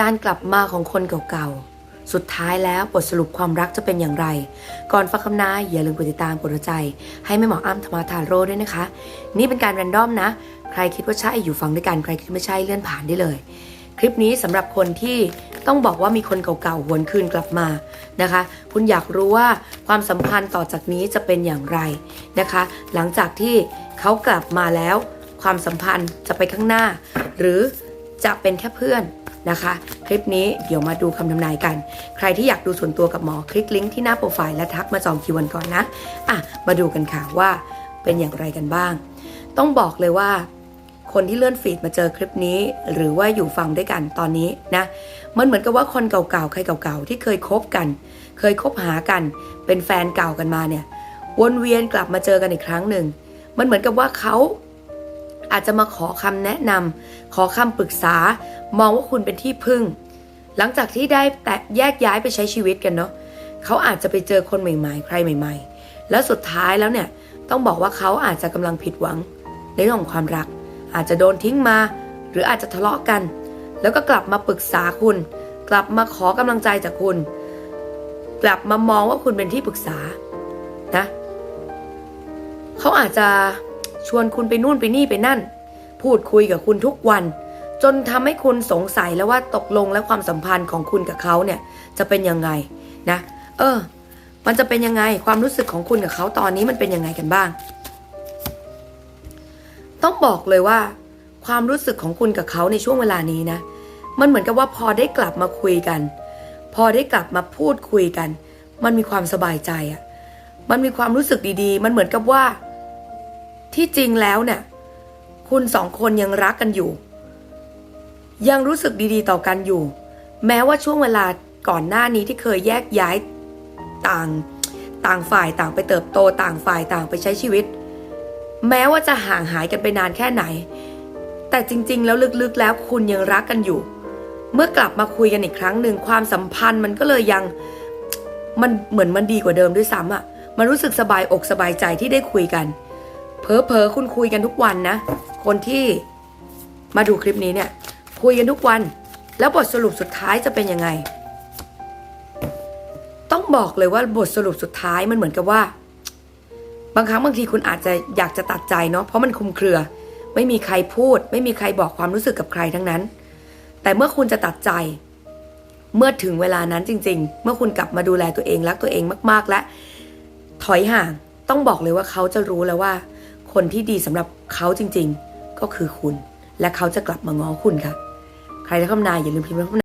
การกลับมาของคนเก่าๆ สุดท้ายแล้วบทสรุปความรักจะเป็นอย่างไร ก่อนฟังคำนายอย่าลืมกดติดตามกดหัวใจ ให้แม่หมออ้ำธรรมาทาโร่ด้วยนะคะ นี่เป็นการแรนดอมนะ ใครคิดว่าใช่อยู่ฟังด้วยกันใครคิดไม่ใช่เลื่อนผ่านได้เลย คลิปนี้สำหรับคนที่ต้องบอกว่ามีคนเก่าๆหวนคืนกลับมานะคะ คุณอยากรู้ว่าความสัมพันธ์ต่อจากนี้จะเป็นอย่างไรนะคะ หลังจากที่เขากลับมาแล้ว ความสัมพันธ์จะไปข้างหน้า หรือจะเป็นแค่เพื่อน นะคะ คลิปนี้เดี๋ยวมาดูคำทำนายกัน ใครที่อยากดูส่วนตัวกับหมอคลิกลิงก์ที่หน้าโปรไฟล์และทักมาจองคิววันก่อนนะอะมาดูกันค่ะว่าเป็นอย่างไรกันบ้าง ต้องบอกเลยว่า คนที่เลื่อนฟีดมาเจอคลิปนี้ หรือว่าอยู่ฟังด้วยกันตอนนี้นะมันเหมือนกับว่าคนเก่าๆใครเก่าๆที่เคยคบกัน เคยคบหากัน เป็นแฟนเก่ากันมาเนี่ยวนเวียนกลับมาเจอกันอีกครั้งหนึ่งมันเหมือนกับว่าเขา อาจจะมาขอคำแนะนำขอคำปรึกษา มองว่าคุณเป็นที่พึ่ง หลังจากที่ได้แตะแยกย้ายไปใช้ชีวิตกันเนาะเขาอาจจะไปเจอคนใหม่ๆ ใครใหม่ ๆ แล้วสุดท้ายแล้วเนี่ยต้องบอกว่าเขาอาจจะกำลังผิดหวัง ในเรื่องของความรัก อาจจะโดนทิ้งมา หรืออาจจะทะเลาะกัน แล้วก็กลับมาปรึกษาคุณ กลับมาขอกำลังใจจากคุณ กลับมามองว่าคุณเป็นที่ปรึกษานะเขาอาจจะ ชวนคุณไปนู่นไปนี่ไปนั่น พูดคุยกับคุณทุกวัน จนทำให้คุณสงสัยแล้วว่าตกลงแล้วความสัมพันธ์ของคุณกับเขาเนี่ยจะเป็นยังไงนะ เออ มันจะเป็นยังไงความรู้สึกของคุณกับเขาตอนนี้มันเป็นยังไงกันบ้าง ต้องบอกเลยว่า ความรู้สึกของคุณกับเขาในช่วงเวลานี้นะ มันเหมือนกับว่าพอได้กลับมาคุยกัน พอได้กลับมาพูดคุยกัน มันมีความสบายใจอะ่ะมันมีความรู้สึกดีๆ มันเหมือนกับว่า ที่จริงแล้วเนี่ย คุณสองคนยังรักกันอยู่ ยังรู้สึกดีๆต่อกันอยู่ แม้ว่าช่วงเวลาก่อนหน้านี้ที่เคยแยกย้ายต่างต่างฝ่ายต่างไปเติบโตต่างฝ่ายต่างไปใช้ชีวิต แม้ว่าจะห่างหายกันไปนานแค่ไหน แต่จริง ๆ แล้วลึกๆ แล้วคุณยังรักกันอยู่ เมื่อกลับมาคุยกันอีกครั้งหนึ่งความสัมพันธ์มันก็เลยยังมันเหมือนมันดีกว่าเดิมด้วยซ้ำอะ่ะมันรู้สึกสบายอกสบายใจที่ได้คุยกัน เพอเพอคุณคุยกันทุกวันนะ คนที่มาดูคลิปนี้เนี่ย คุยกันทุกวัน แล้วบทสรุปสุดท้ายจะเป็นยังไง ต้องบอกเลยว่าบทสรุปสุดท้ายมันเหมือนกับว่า บางครั้งบางทีคุณอาจจะอยากจะตัดใจเนาะเพราะมันคุมเครือ ไม่มีใครพูด ไม่มีใครบอกความรู้สึกกับใครทั้งนั้น แต่เมื่อคุณจะตัดใจ เมื่อถึงเวลานั้นจริง ๆ เมื่อคุณกลับมาดูแลตัวเองรักตัวเองมาก ๆ และถอยห่าง ต้องบอกเลยว่าเขาจะรู้แล้วว่า คนที่ดีสำหรับเขาจริง ๆ ก็คือคุณ และเขาจะกลับมาง้อคุณค่ะ ใครที่คำนายอย่าลืมพิมพ์คำนาย